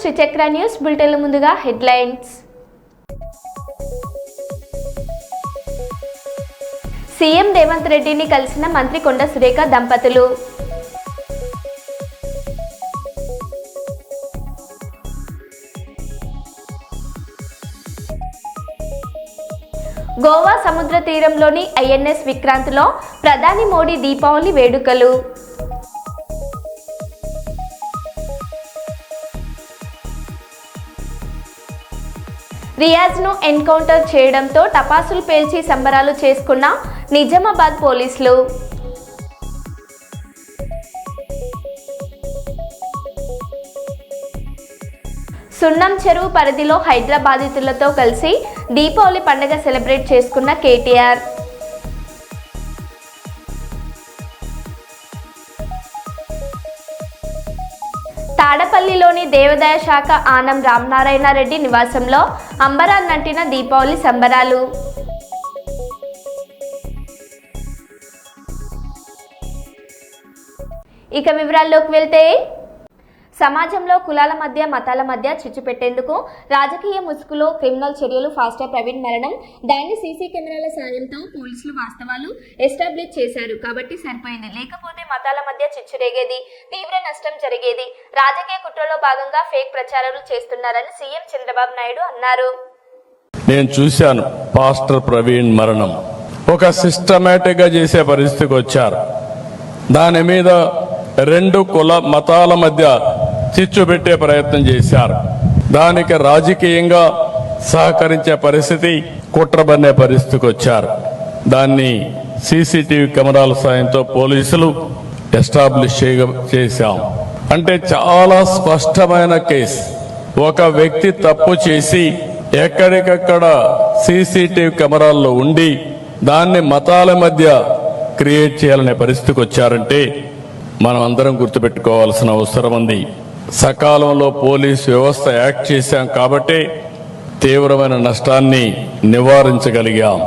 శ్రీచక్ర news బులెటిన్ల ముందుగా headlines. CM Revanth రెడ్డిని కలిసిన మంత్రి కొండ సురేఖ దంపతులు. గోవా సముద్ర తీరంలోని ఐఎన్ఎస్ విక్రాంత్లో ప్రధాని మోడీ దీపావళి వేడుకలు. రియాజ్ను ఎన్కౌంటర్ చేయడంతో టపాసులు పేల్చి సంబరాలు చేసుకున్న నిజామాబాద్ పోలీసులు. సున్నం చెరువు పరిధిలో హైదరాబాదితులతో కలిసి దీపావళి పండుగ సెలబ్రేట్ చేసుకున్న కేటీఆర్. దేవాదాయ శాఖ ఆనం రామనారాయణ రెడ్డి నివాసంలో అంబరాన్నంటిన దీపావళి సంబరాలు. ఇక వివరాల్లోకి వెళ్తే సమాజంలో కులాల మధ్య మతాల మధ్య చిచ్చు పెట్టేందుకు రాజకీయ ముసుగులో క్రిమినల్ చర్యలు ఫాస్టర్ ప్రవీణ్ మరణం దాన్ని సీసీ కెమెరాల సాయంతో పోలీసులు వాస్తవాలు ఎస్టాబ్లిష్ చేశారు. కాబట్టి సరిపోయింది. లేకపోతే మతాల మధ్య చిచ్చు రేగేది తీవ్ర నష్టం జరిగేది. రాజకీయ కుట్రలో భాగంగా ఫేక్ ప్రచారాలు చేస్తున్నారని సీఎం చంద్రబాబు నాయుడు అన్నారు. నేను చూశాను పాస్టర్ ప్రవీణ్ మరణం. ఒక సిస్టమేటిక్గా చేసే పరిస్థితికి వచ్చారు. దాని మీద రెండు కుల మతాల మధ్య చిచ్చుబెట్టే ప్రయత్నం చేశారు. దానికి రాజకీయంగా సహకరించే పరిస్థితి కుట్రబన్నే పరిస్థితికి వచ్చారు. దాన్ని సీసీటీవీ కెమెరాల సాయంతో పోలీసులు ఎస్టాబ్లిష్ చేయ చేశాం. అంటే చాలా స్పష్టమైన కేసు. ఒక వ్యక్తి తప్పు చేసి ఎక్కడికక్కడ సీసీటీవీ కెమెరాల్లో ఉండి దాన్ని మతాల మధ్య క్రియేట్ చేయాలనే పరిస్థితికి వచ్చారంటే మనం అందరం గుర్తుపెట్టుకోవాల్సిన అవసరం ఉంది. సకాలంలో పోలీస్ వ్యవస్థ యాక్ట్ చేశాం కాబట్టి తీవ్రమైన నష్టాన్ని నివారించగలిగాం.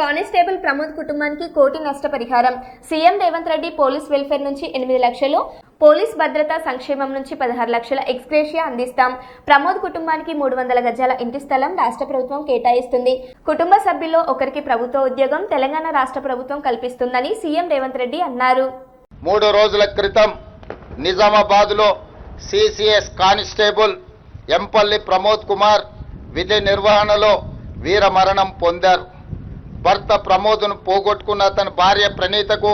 కానిస్టేబుల్ ప్రమోద్ కుటుంబానికి కోటి నష్టపరిహారం. CM Revanth Reddy police welfare నుంచి ఎనిమిది లక్షలు పోలీస్ భద్రతా సంక్షేమం నుంచి పదహారు లక్షల ఎక్స్గ్రేషియా అందిస్తాం. ప్రమోద్ కుటుంబానికి మూడు వందల గజాల ఇంటి స్థలం రాష్ట్ర ప్రభుత్వం కేటాయిస్తుంది. కుటుంబ సభ్యుల్లో ఒకరికి ప్రభుత్వ ఉద్యోగం తెలంగాణ రాష్ట్ర ప్రభుత్వం కల్పిస్తుందని సీఎం రేవంత్ రెడ్డి అన్నారు. మూడు రోజుల క్రితం నిజామాబాద్లో సిసిఎస్ కానిస్టేబుల్ ఎంపల్లి ప్రమోద్ కుమార్ విధి నిర్వహణలో వీర మరణం పొందారు. భర్త ప్రమోద్ను పోగొట్టుకున్న అతని భార్య ప్రణీతకు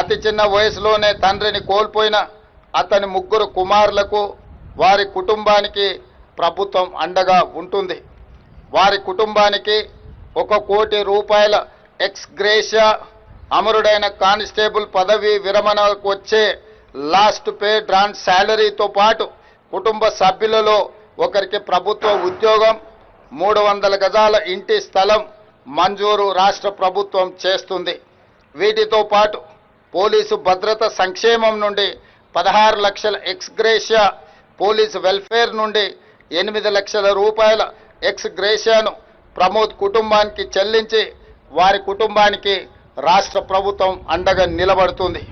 అతి చిన్న వయసులోనే తండ్రిని కోల్పోయిన అతని ముగ్గురు కుమారులకు వారి కుటుంబానికి ప్రభుత్వం అండగా ఉంటుంది. వారి కుటుంబానికి ఒక కోటి రూపాయల ఎక్స్ గ్రేషియా అమరుడైన కానిస్టేబుల్ పదవి విరమణకు వచ్చే లాస్ట్ పే డ్రాన్ శాలరీతో పాటు కుటుంబ సభ్యులలో ఒకరికి ప్రభుత్వ ఉద్యోగం మూడు వందల గజాల ఇంటి స్థలం మంజూరు రాష్ట్ర ప్రభుత్వం చేస్తుంది. వీటితో పాటు పోలీసు భద్రత సంక్షేమం నుండి పదహారు లక్షల ఎక్స్గ్రేషియా పోలీసు వెల్ఫేర్ నుండి ఎనిమిది లక్షల రూపాయల ఎక్స్గ్రేషియాను ప్రమోద్ కుటుంబానికి చెల్లించి వారి కుటుంబానికి రాష్ట్ర ప్రభుత్వం అండగా నిలబడుతుంది.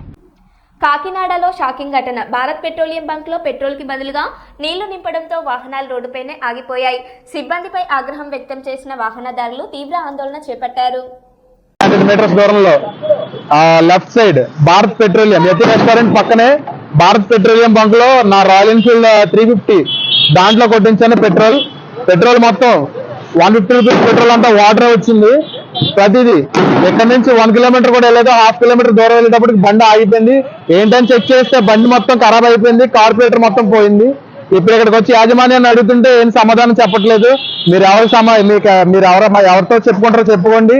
కాకినాడలో షాకింగ్ ఘటన. భారత్ పెట్రోలియం బంక్లో పెట్రోల్కి బదులుగా నీళ్ళు నింపడంతో వాహనాలు రోడ్డుపైనే ఆగిపోయాయి. సిబ్బందిపై ఆగ్రహం వ్యక్తం చేసిన వాహనదారులు తీవ్ర ఆందోళన చేపట్టారు. మీటర్స్ దూరంలో left side Bharat petroleum. Yati restaurant పక్కనే భారత్ పెట్రోలియం బంక్లో నా రాయల్ ఎన్ఫీల్డ్ త్రీ ఫిఫ్టీ దాంట్లో కొట్టించాను పెట్రోల్. పెట్రోల్ మొత్తం వన్ ఫిఫ్టీ రూపీస్ పెట్రోల్ అంతా వాటర్ వచ్చింది. ప్రతిదీ. ఇక్కడ నుంచి వన్ కిలోమీటర్ కూడా వెళ్ళేదో హాఫ్ కిలోమీటర్ దూరం వెళ్ళేటప్పటికి బండి ఆగిపోయింది. ఏంటని చెక్ చేస్తే బండి మొత్తం ఖరాబ్ అయిపోయింది కార్పొరేటర్ మొత్తం పోయింది. ఇప్పుడు ఇక్కడికి వచ్చి యాజమాన్యాన్ని అడుగుతుంటే ఏం సమాధానం చెప్పట్లేదు. మీరు ఎవరు సమా మీకు మీరు ఎవరు ఎవరితో చెప్పుకుంటారో చెప్పుకోండి.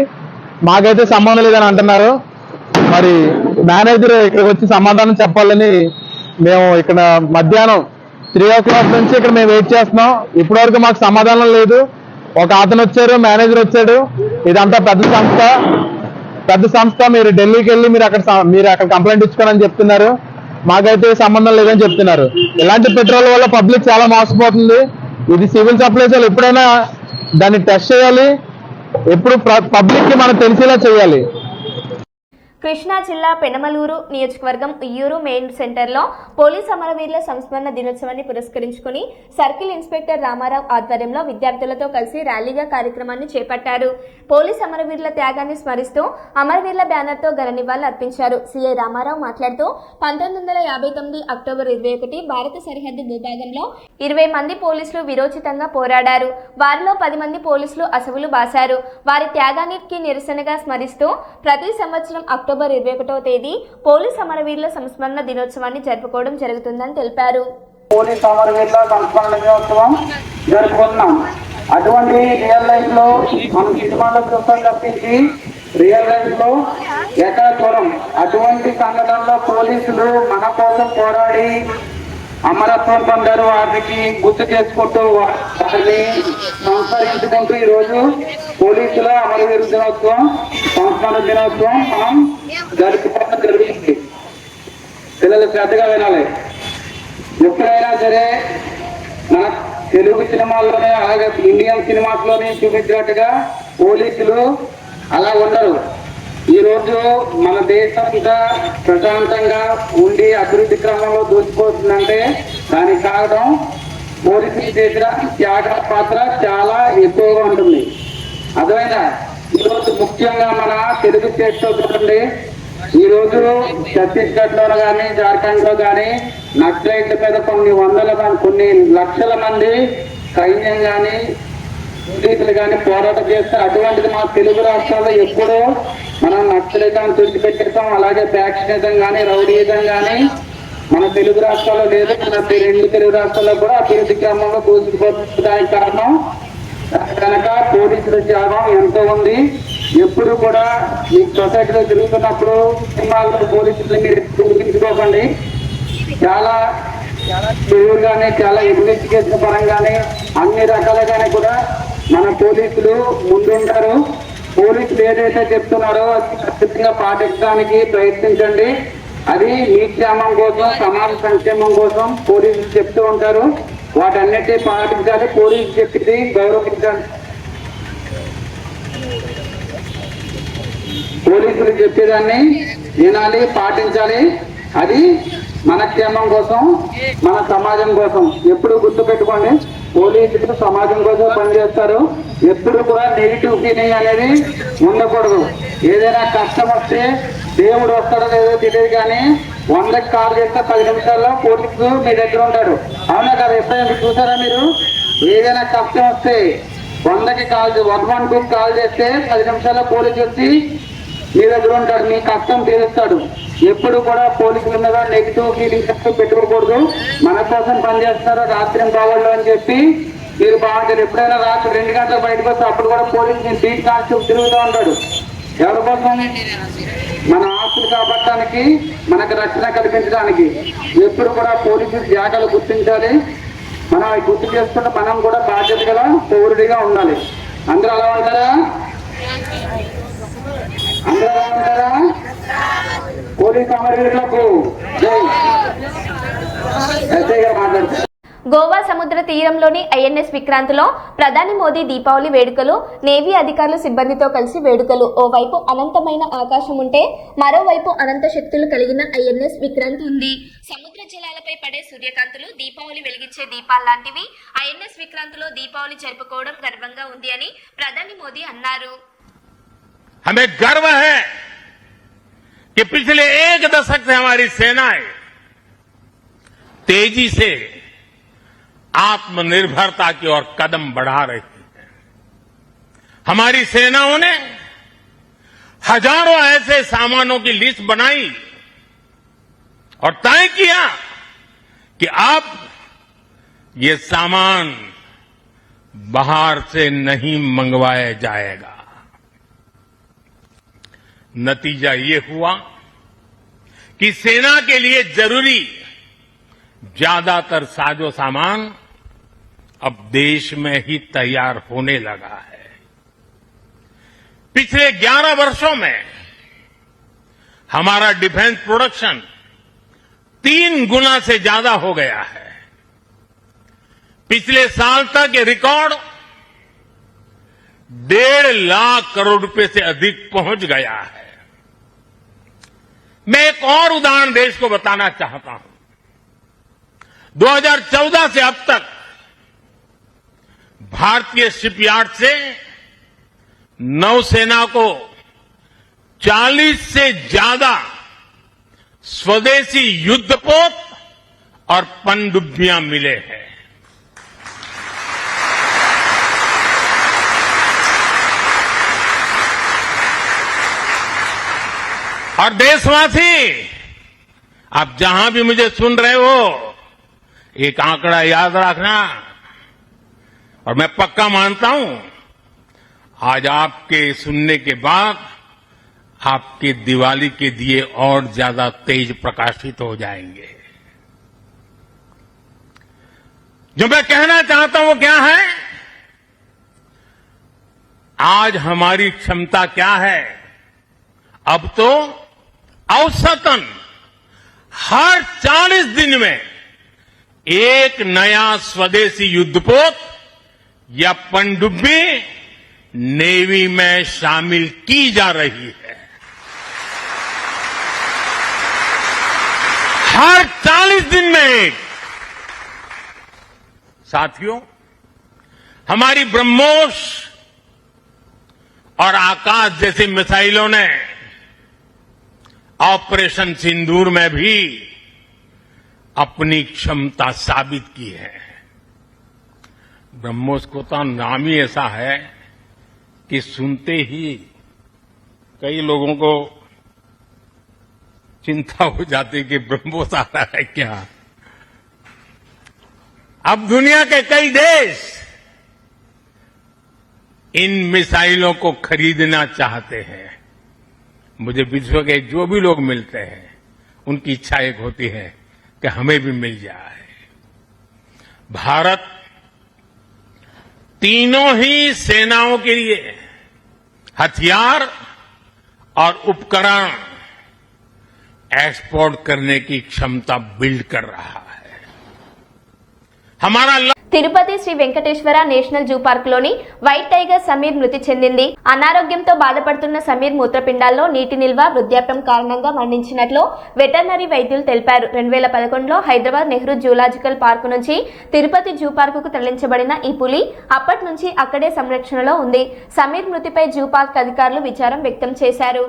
మాకైతే సంబంధం లేదని అంటున్నారు. మరి మేనేజర్ ఇక్కడికి వచ్చి సమాధానం చెప్పాలని మేము ఇక్కడ మధ్యాహ్నం త్రీ ఓ క్లాక్ నుంచి ఇక్కడ మేము వెయిట్ చేస్తున్నాం. ఇప్పటి వరకు మాకు సమాధానం లేదు. ఒక అతను వచ్చారు మేనేజర్ వచ్చాడు. ఇదంతా పెద్ద సంస్థ. పెద్ద సంస్థ మీరు ఢిల్లీకి వెళ్ళి మీరు అక్కడ మీరు అక్కడ కంప్లైంట్ ఇచ్చుకోనని చెప్తున్నారు. మాకైతే సంబంధం లేదని చెప్తున్నారు. ఇలాంటి పెట్రోల్ వల్ల పబ్లిక్ చాలా మోసపోతుంది. ఇది సివిల్ సప్లైస్ వాళ్ళు ఎప్పుడైనా దాన్ని టెస్ట్ చేయాలి. ఎప్పుడు పబ్లిక్కి మనం తెలిసేలా చేయాలి. కృష్ణా జిల్లా పెనమలూరు నియోజకవర్గం ఉయ్యూరు మెయిన్ సెంటర్లో పోలీస్ అమరవీరుల సంస్మరణ దినోత్సవాన్ని పురస్కరించుకుని సర్కిల్ ఇన్స్పెక్టర్ రామారావు ఆధ్వర్యంలో విద్యార్థులతో కలిసి ర్యాలీగా కార్యక్రమాన్ని చేపట్టారు. పోలీస్ అమరవీరుల త్యాగాన్ని స్మరిస్తూ అమరవీరుల బ్యానర్తో ఘన నివాళులు అర్పించారు. సీఐ రామారావు మాట్లాడుతూ పంతొమ్మిది వందల యాభై తొమ్మిది అక్టోబర్ ఇరవై ఒకటి భారత సరిహద్దు భూభాగంలో ఇరవై మంది పోలీసులు విరోచితంగా పోరాడారు. వారిలో పది మంది పోలీసులు అసవులు బాశారు. వారి త్యాగానికి నిరసనగా స్మరిస్తూ ప్రతి సంవత్సరం అక్టోబర్ ఇరవై ఒకటో తేదీ పోలీస్ అమరవీరుల సంస్మరణ దినోత్సవాన్ని జరుపుకోవడం జరుగుతుందని తెలిపారు. పోలీస్ అమరవీరుల సంస్మరణ దినోత్సవం జరుపుకుంటున్నాం. అటువంటి రియల్ లైఫ్లో మనం సినిమాలో చూస్తాం తప్పించి రియల్ లైఫ్లో ఎక్కడ చూడం అటువంటి సంఘటనలో పోలీసులు మన కోసం పోరాడి అమరత్వం పొందారు వాటికి గుర్తు చేసుకుంటూ వారిని సంస్కరించుకుంటూ ఈరోజు పోలీసుల అమరవీరు దినోత్సవం సంస్మరణ దినోత్సవం మనం జరుపుకోవడం జరిగింది. పిల్లలు శ్రద్ధగా వినాలి. ఎప్పుడైనా సరే మన తెలుగు సినిమాల్లోనే అలాగే ఇండియన్ సినిమాస్లోనే చూపించినట్టుగా పోలీసులు అలా ఉండరు. ఈరోజు మన దేశం ప్రశాంతంగా ఉండి అభివృద్ధి క్రమంలో దూసిపోతుందంటే దానికి కారణం పోలీసులు చేసిన త్యాగ పాత్ర చాలా ఎక్కువగా ఉంటుంది. అర్థమైందా? ఈరోజు ముఖ్యంగా మన తెలుగు స్టేట్స్ చూడండి. ఈ రోజు ఛత్తీస్గఢ్లో కానీ జార్ఖండ్లో కానీ నక్సలైట్ల మీద కొన్ని వందల కొన్ని లక్షల మంది సైన్యం కానీ పోలీసులు కానీ పోరాటం చేస్తే అటువంటిది మా తెలుగు రాష్ట్రాల్లో ఎప్పుడో మనం నక్సలిజం తుడిచిపెట్టేస్తాం. అలాగే ఫ్యాక్షనిజం కానీ రౌడీయిజం కానీ మన తెలుగు రాష్ట్రాల్లో లేదు. మన రెండు తెలుగు రాష్ట్రాల్లో కూడా అభివృద్ధి క్రమంలో దూసుకుపోతుంది దానికి కారణం కనుక పోలీసుల త్యాగం ఎంతో ఉంది. ఎప్పుడు కూడా ఈ సొసైటీలో తిరుగుతున్నప్పుడు సినిమాల్లో పోలీసులు మీరు ఊహించుకోకండి చాలా తెలుగుగానే చాలా ఇన్వెస్టిగేషన్ పరంగానే అన్ని రకాలుగానే కూడా మన పోలీసులు ముందుంటారు. పోలీసులు ఏదైతే చెప్తున్నారో అది ఖచ్చితంగా పాటించడానికి ప్రయత్నించండి. అది మీ క్షేమం కోసం సమాజ సంక్షేమం కోసం పోలీసులు చెప్తూ ఉంటారు. వాటన్నిటి పాటించాలి. పోలీసులు చెప్పింది గౌరవించండి. పోలీసులు చెప్పేదాన్ని వినాలి పాటించాలి. అది మన క్షేమం కోసం మన సమాజం కోసం. ఎప్పుడు గుర్తుపెట్టుకోండి. పోలీసులు సమాజం కోసం పనిచేస్తారు. ఎప్పుడు కూడా నెగిటివ్ ఫీలింగ్ అనేది ఉండకూడదు. ఏదైనా కష్టం వస్తే దేవుడు వస్తాడో లేదో తెలియదు కానీ వందకి కాల్ చేస్తే పది నిమిషాల్లో పోలీసు మీ దగ్గర ఉంటాడు అవునా కదా? ఎప్పుడైనా చూసారా మీరు? ఏదైనా కష్టం వస్తే వందకి call one one two call చేస్తే పది నిమిషాల్లో పోలీసు వచ్చి మీ దగ్గర ఉంటాడు మీ కష్టం తీరుస్తాడు. ఎప్పుడు కూడా పోలీసుల మీద నెగిటివ్ ఫీలింగ్స్ పెట్టుకోకూడదు. మన కోసం పనిచేస్తున్నారు రాత్రి కావాలి అని చెప్పి మీరు బాగుంటారు. ఎప్పుడైనా రాత్రి రెండు గంటలకు బయటకు వస్తే అప్పుడు కూడా పోలీసు బీట్ కానిస్టేబుల్ తిరుగుతూ ఉంటాడు. ఎవరి కోసం? మన ఆస్తులు కాపాడటానికి మనకు రక్షణ కల్పించడానికి. ఎప్పుడు కూడా పోలీసులు జాగ్రత్తలు గుర్తించాలి. మనం అవి గుర్తు చేసుకుంటే మనం కూడా బాధ్యత గల పౌరుడిగా ఉండాలి. అందరూ అలా ఉంటారా అందరూ అలా ఉంటారా గోవా సముద్ర తీరంలోని ఐఎన్ఎస్ విక్రాంత్లో ప్రధాని మోదీ దీపావళి వేడుకలు నేవీ అధికారులు సిబ్బందితో కలిసి వేడుకలు. ఓవైపు అనంతమైన ఆకాశం ఉంటే మరోవైపు అనంత శక్తులు కలిగిన ఐఎన్ఎస్ విక్రాంత్ ఉంది. సముద్ర జలాలపై పడే సూర్యకాంతులు దీపావళి వెలిగించే దీపాల్లాంటివి ఐఎన్ఎస్ విక్రాంత్లో దీపావళి జరుపుకోవడం గర్వంగా ఉంది అని ప్రధాని మోదీ అన్నారు. कि पिछले एक दशक से हमारी सेनाएँ तेज़ी से आत्मनिर्भरता की ओर कदम बढ़ा रही हैं। हमारी सेनाओं ने हज़ारों ऐसे सामानों की लिस्ट बनाई और तय किया कि अब ये सामान बाहर से नहीं मंगवाया जाएगा। नतीजा ये हुआ कि सेना के लिए ज़रूरी ज़्यादातर साजो सामान अब देश में ही तैयार होने लगा है। पिछले 11 वर्षों में हमारा डिफेंस प्रोडक्शन तीन गुना से ज़्यादा हो गया है। पिछले साल तक ये रिकॉर्ड डेढ़ लाख करोड़ रुपए से अधिक पहुँच गया है। मैं एक और उदाहरण देश को बताना चाहता हूँ। 2014 से अब तक भारतीय शिपयार्ड से नौसेना को 40 से ज़्यादा स्वदेशी युद्धपोत और पनडुब्बियाँ मिले हैं। और देशवासी, आप जहाँ भी मुझे सुन रहे हो, एक आंकड़ा याद रखना। और मैं पक्का मानता हूँ, आज आपके सुनने के बाद आपके दिवाली के दिए और ज़्यादा तेज प्रकाशित हो जाएँगे। जो मैं कहना चाहता हूँ वो क्या है? आज हमारी क्षमता क्या है? अब तो औसतन हर 40 दिन में एक नया स्वदेशी युद्धपोत या पनडुब्बी नेवी में शामिल की जा रही है। हर 40 दिन में एक। साथियों, हमारी ब्रह्मोस और आकाश जैसी मिसाइलों ने ऑपरेशन सिंदूर में भी अपनी क्षमता साबित की है। ब्रह्मोस को तो नाम ही ऐसा है कि सुनते ही कई लोगों को चिंता हो जाती कि ब्रह्मोस आ रहा है क्या। अब दुनिया के कई देश इन मिसाइलों को खरीदना चाहते हैं। मुझे विश्व के जो भी लोग मिलते हैं, उनकी इच्छा एक होती है कि हमें भी मिल जाए। भारत तीनों ही सेनाओं के लिए हथियार और उपकरण एक्सपोर्ट करने की क्षमता बिल्ड कर रहा है। తిరుపతి శ్రీ వెంకటేశ్వర నేషనల్ జూ పార్క్లోని వైట్ టైగర్ సమీర్ మృతి చెందింది. అనారోగ్యంతో బాధపడుతున్న సమీర్ మూత్రపిండాల్లో నీటి నిల్వ వృద్ధాప్యం కారణంగా మరణించినట్లు వెటర్నరీ వైద్యులు తెలిపారు. రెండు వేల పదకొండులో హైదరాబాద్ నెహ్రూ జూలాజికల్ పార్క్ నుంచి తిరుపతి జూ పార్కుకు తరలించబడిన ఈ పులి అప్పటి నుంచి అక్కడే సంరక్షణలో ఉంది. సమీర్ మృతిపై జూ పార్క్ అధికారులు విచారం వ్యక్తం చేశారు.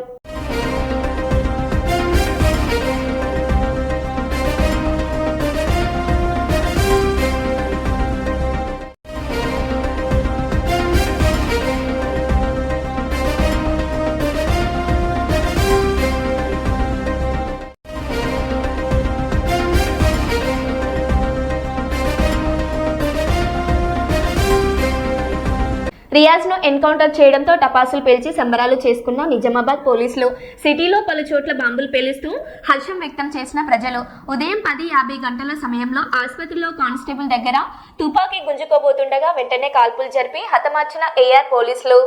రియాజ్ను ఎన్కౌంటర్ చేయడంతో టపాసులు పేల్చి సంబరాలు చేసుకున్న నిజామాబాద్ పోలీసులు సిటీలో పలు చోట్ల బాంబులు పేలుస్తూ హర్షం వ్యక్తం చేసిన ప్రజలు ఉదయం పది యాభై గంటల సమయంలో ఆసుపత్రిలో కానిస్టేబుల్ దగ్గర తుపాకీ గుంజుకోబోతుండగా వెంటనే కాల్పులు జరిపి హతమార్చిన ఏఆర్ పోలీసులు.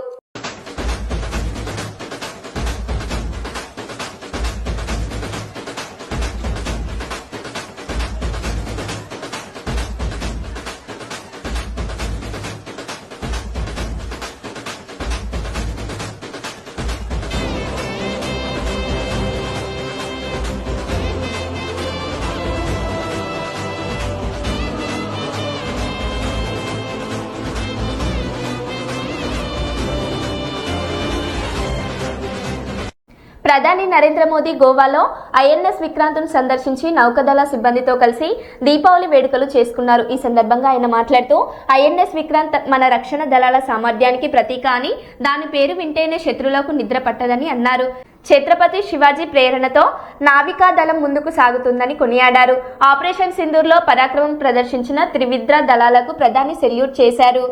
ప్రధాని నరేంద్ర మోదీ గోవాలో ఐఎన్ఎస్ విక్రాంత్ను సందర్శించి నౌకదళ సిబ్బందితో కలిసి దీపావళి వేడుకలు చేసుకున్నారు. ఈ సందర్భంగా ఆయన మాట్లాడుతూ ఐఎన్ఎస్ విక్రాంత్ మన రక్షణ దళాల సామర్థ్యానికి ప్రతీక అని దాని పేరు వింటేనే శత్రులకు నిద్ర పట్టదని అన్నారు. ఛత్రపతి శివాజీ ప్రేరణతో నావికా దళం ముందుకు సాగుతుందని కొనియాడారు. ఆపరేషన్ సింధూర్లో పరాక్రమం ప్రదర్శించిన త్రివిద్ర దళాలకు ప్రధాని సెల్యూట్ చేశారు.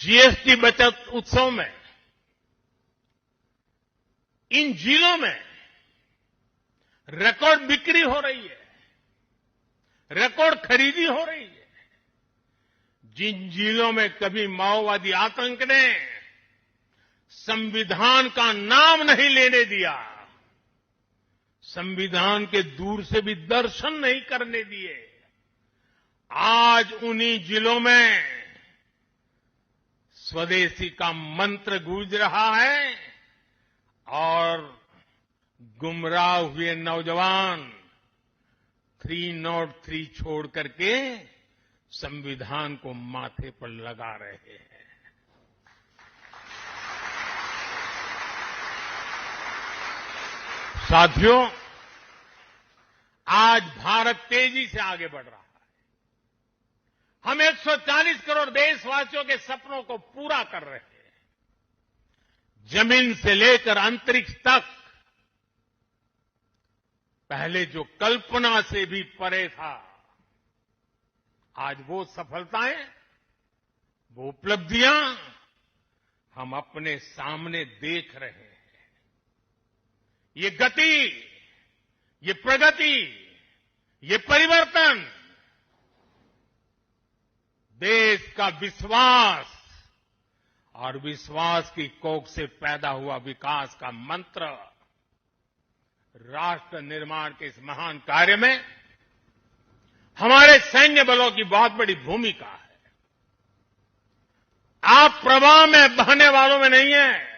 జీఎస్టీ బచత్ ఉత్సవ్ इन जिलों में रिकॉर्ड बिक्री हो रही है रिकॉर्ड खरीदी हो रही है। जिन जिलों में कभी माओवादी आतंक ने संविधान का नाम नहीं लेने दिया, संविधान के दूर से भी दर्शन नहीं करने दिए, आज उन्हीं जिलों में स्वदेशी का मंत्र गूंज रहा है। और गुमराह हुए नौजवान थ्री नॉट थ्री छोड़ करके संविधान को माथे पर लगा रहे हैं। साथियों, आज भारत तेज़ी से आगे बढ़ रहा है। हम 140 करोड़ देशवासियों के सपनों को पूरा कर रहे हैं। ज़मीन से लेकर अंतरिक्ष तक। पहले जो कल्पना से भी परे था, आज वो सफलताएँ, वो उपलब्धियाँ हम अपने सामने देख रहे हैं। ये गति, ये प्रगति, ये परिवर्तन, देश का विश्वास और विश्वास की कोख से पैदा हुआ विकास का मंत्र। राष्ट्र निर्माण के इस महान कार्य में हमारे सैन्य बलों की बहुत बड़ी भूमिका है। आप प्रवाह में बहने वालों में नहीं है।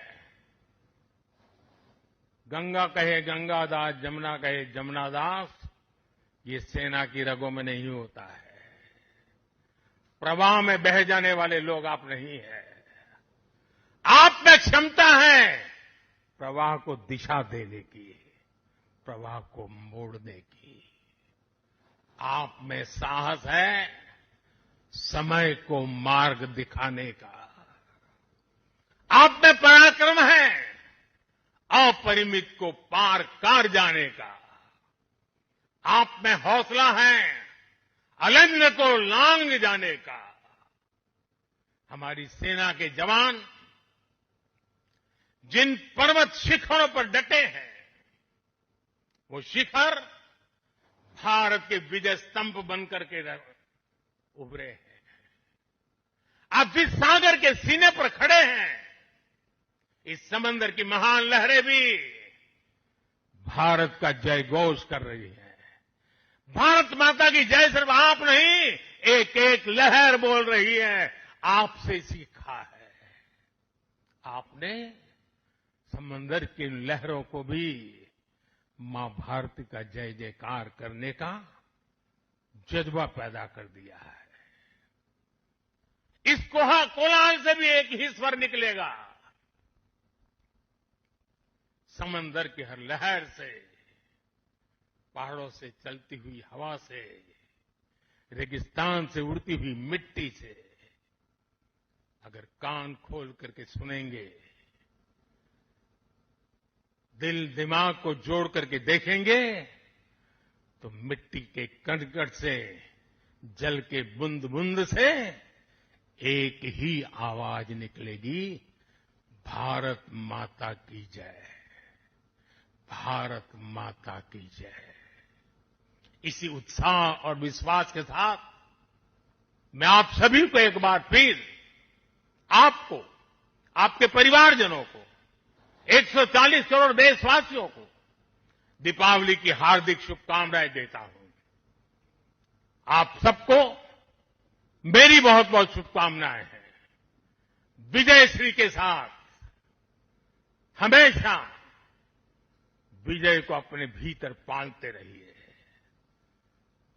गंगा कहे गंगादास, जमुना कहे जमुनादास, ये सेना की रगों में नहीं होता है। प्रवाह में बह जाने वाले लोग आप नहीं है। आप में क्षमता है। प्रवाह को दिशा देने की, प्रवाह को मोड़ने की। आप में साहस है समय को मार्ग दिखाने का। आप में पराक्रम है अपरिमित को पार कर जाने का। आप में हौसला है अलंग को लांग जाने का। हमारी सेना के जवान जिन पर्वत शिखरों पर डटे हैं, वो शिखर भारत के विजय स्तंभ बनकर के उभरे हैं। आप जिस सागर के सीने पर खड़े हैं, इस समंदर की महान लहरें भी भारत का जय घोष कर रही है। भारत माता की जय सिर्फ़ आप नहीं एक एक लहर बोल रही है, आपसे सीखा है। आपने समंदर की लहरों को भी माँ भारती का जय जयकार करने का जज्बा पैदा कर दिया है। इस कोहा कोलाहल से भी एक ही स्वर निकलेगा। समंदर की हर लहर से, पहाड़ों से चलती हुई हवा से, रेगिस्तान से उड़ती हुई मिट्टी से, अगर कान खोल करके सुनेंगे दिल दिमाग को जोड़ करके देखेंगे तो मिट्टी के कण कण से, जल के बूंद बूंद से एक ही आवाज़ निकलेगी, भारत माता की जय। भारत माता की जय। इसी उत्साह और विश्वास के साथ मैं आप सभी को एक बार फिर आपको, आपके परिवारजनों को 140 करोड़ देशवासियों को दीपावली की हार्दिक शुभकामनाएँ देता हूँ। आप सबको मेरी बहुत बहुत शुभकामनाएँ हैं। विजय श्री के साथ हमेशा विजय को अपने भीतर पालते रहिए।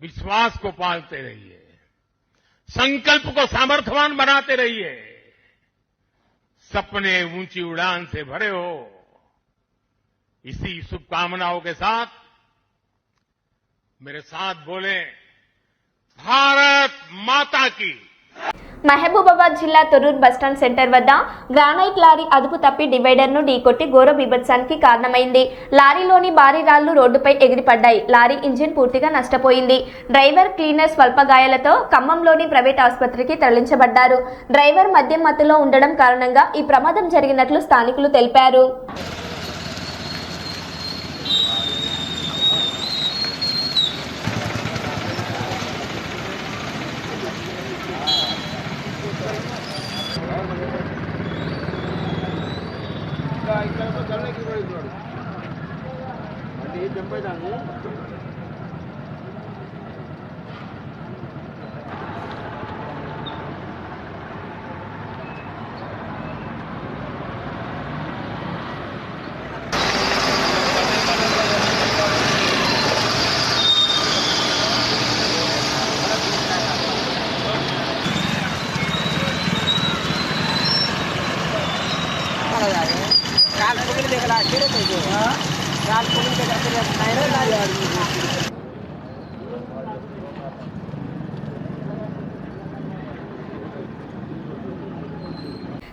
विश्वास को पालते रहिए। संकल्प को सामर्थ्यवान बनाते रहिए। सपने ऊँची उड़ान से भरे हो। इसी शुभकामनाओं के साथ मेरे साथ बोले, भारत माता की। మహబూబాబాద్ జిల్లా తొరూర్ బస్టాండ్ సెంటర్ వద్ద గ్రానైట్ లారీ అదుపు తప్పి డివైడర్ను ఢీకొట్టి ఘోర బీభత్సానికి కారణమైంది. లారీలోని భారీ రాళ్ళు రోడ్డుపై ఎగిరిపడ్డాయి. లారీ ఇంజిన్ పూర్తిగా నష్టపోయింది. డ్రైవర్ క్లీనర్ స్వల్ప గాయాలతో ఖమ్మంలోని ప్రైవేట్ ఆసుపత్రికి తరలించబడ్డారు. డ్రైవర్ మద్యం మత్తులో ఉండడం కారణంగా ఈ ప్రమాదం జరిగినట్లు స్థానికులు తెలిపారు.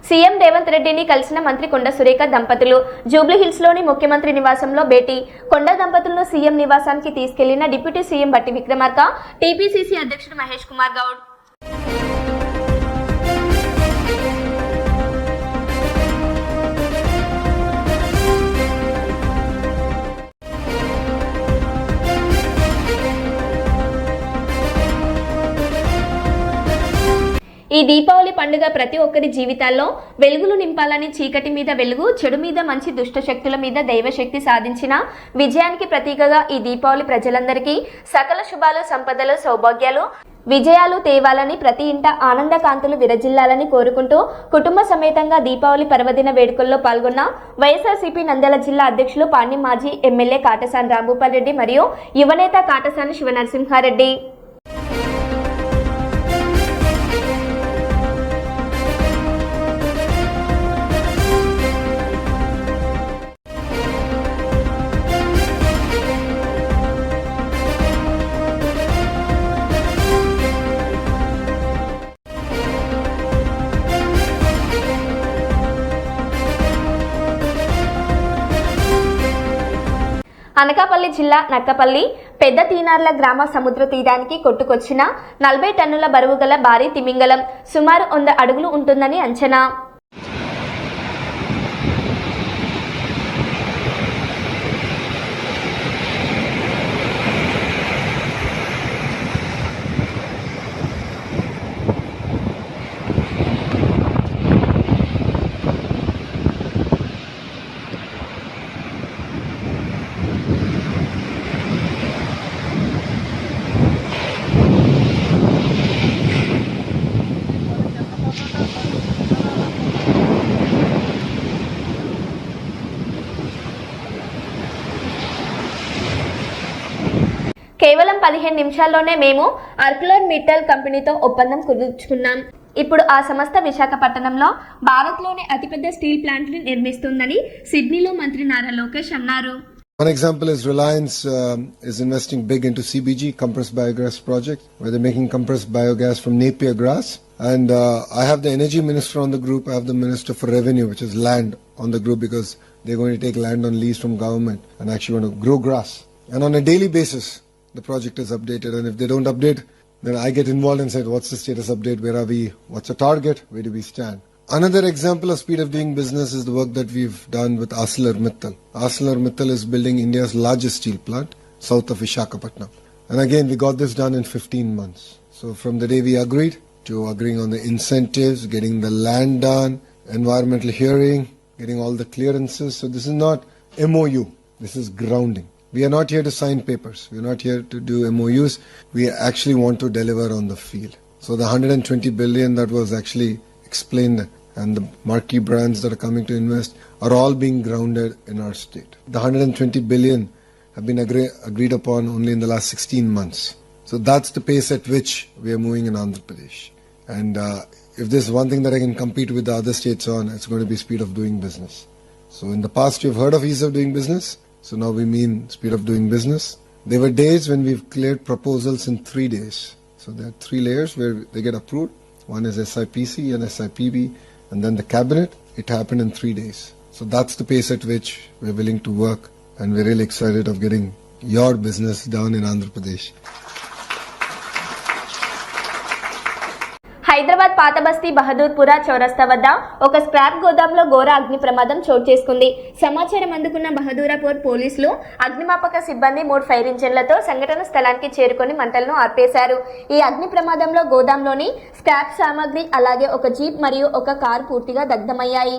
సీఎం రేవంత్ రెడ్డిని కలిసిన మంత్రి కొండ సురేఖ దంపతులు జూబ్లీహిల్స్లోని ముఖ్యమంత్రి నివాసంలో భేటీ. కొండ దంపతులను సీఎం నివాసానికి తీసుకెళ్ళిన డిప్యూటీ సీఎం బట్టి విక్రమార్క టీపీసీసీ అధ్యక్షుడు మహేష్ కుమార్ గౌడ్. ఈ దీపావళి పండుగ ప్రతి ఒక్కరి జీవితాల్లో వెలుగులు నింపాలని చీకటి మీద వెలుగు చెడు మీద మంచి దుష్ట శక్తుల మీద దైవశక్తి సాధించిన విజయానికి ప్రతీకగా ఈ దీపావళి ప్రజలందరికీ సకల శుభాలు సంపదలు సౌభాగ్యాలు విజయాలు తేవాలని ప్రతి ఇంట ఆనందకాంతులు విరజిల్లాలని కోరుకుంటూ కుటుంబ సమేతంగా దీపావళి పర్వదిన వేడుకల్లో పాల్గొన్న వైఎస్ఆర్సీపీ నంద్యాల జిల్లా అధ్యక్షులు పాండి మాజీ ఎమ్మెల్యే కాటసాని రాంభూపాల్ రెడ్డి మరియు యువనేత కాటసాని శివనరసింహారెడ్డి. అనకాపల్లి జిల్లా నక్కపల్లి పెద్ద తీనార్ల గ్రామ సముద్ర తీరానికి కొట్టుకొచ్చిన నలభై టన్నుల బరువు గల భారీ తిమింగలం సుమారు వంద అడుగులు ఉంటుందని అంచనా. పదిహేను నిమిషాల్లోనే మేము అర్కులర్ మిట్టల్ కంపెనీతో ఒప్పందం కుదుర్చుకున్నాం ఇప్పుడు ఆ సంస్థ విశాఖపట్నంలో భారత్లోని అతిపెద్ద స్టీల్ ప్లాంట్ని నిర్మిస్తుందని సిడ్నీలో మంత్రి నారా లోకేష్ అన్నారు One example is Reliance um, is investing big into CBG, compressed biogas project, where they're making compressed biogas from Napier grass. And uh, I have the energy minister on the group. I have the minister for revenue, which is land, on the group because they're going to take land on lease from government and actually want to grow grass. And on a daily basis, the project is updated. And if they don't update, then I get involved and say, what's the status update? Where are we? What's the target? Where do we stand? Another example of speed of doing business is the work that we've done with ArcelorMittal. ArcelorMittal is building India's largest steel plant south of Visakhapatnam. And again, we got this done in 15 months. So from the day we agreed to agreeing on the incentives, getting the land done, environmental hearing, getting all the clearances. So this is not MOU. This is grounding. We are not here to sign papers. We are not here to do MOUs. We actually want to deliver on the field. So the 120 billion that was actually explained and the marquee brands that are coming to invest are all being grounded in our state. The 120 billion have been agree- agreed upon only in the last 16 months. So that's the pace at which we are moving in Andhra Pradesh. And uh, if there's one thing that I can compete with the other states on, it's going to be speed of doing business. So in the past, you've heard of ease of doing business. So now we mean speed of doing business. There were days when we've cleared proposals in three days. So there are three layers where they get approved. One is SIPC and SIPB, and then the cabinet. It happened in three days. So that's the pace at which we're willing to work, and we're really excited of getting your business done in Andhra Pradesh. పాతబస్తీ పాత బస్తీ బహదూర్పుర చౌరస్తా వద్ద ఒక scrap గోదాంలో ఘోర అగ్ని ప్రమాదం చోటు చేసుకుంది. సమాచారం అందుకున్న బహదూరాపూర్ పోలీసులు అగ్నిమాపక సిబ్బంది మూడు ఫైర్ ఇంజన్లతో సంఘటన స్థలానికి చేరుకొని మంటలను ఆర్పేశారు. ఈ అగ్ని ప్రమాదంలో గోదాంలోని స్క్రాప్ సామాగ్రి అలాగే ఒక జీప్ మరియు ఒక కారు పూర్తిగా దగ్ధమయ్యాయి.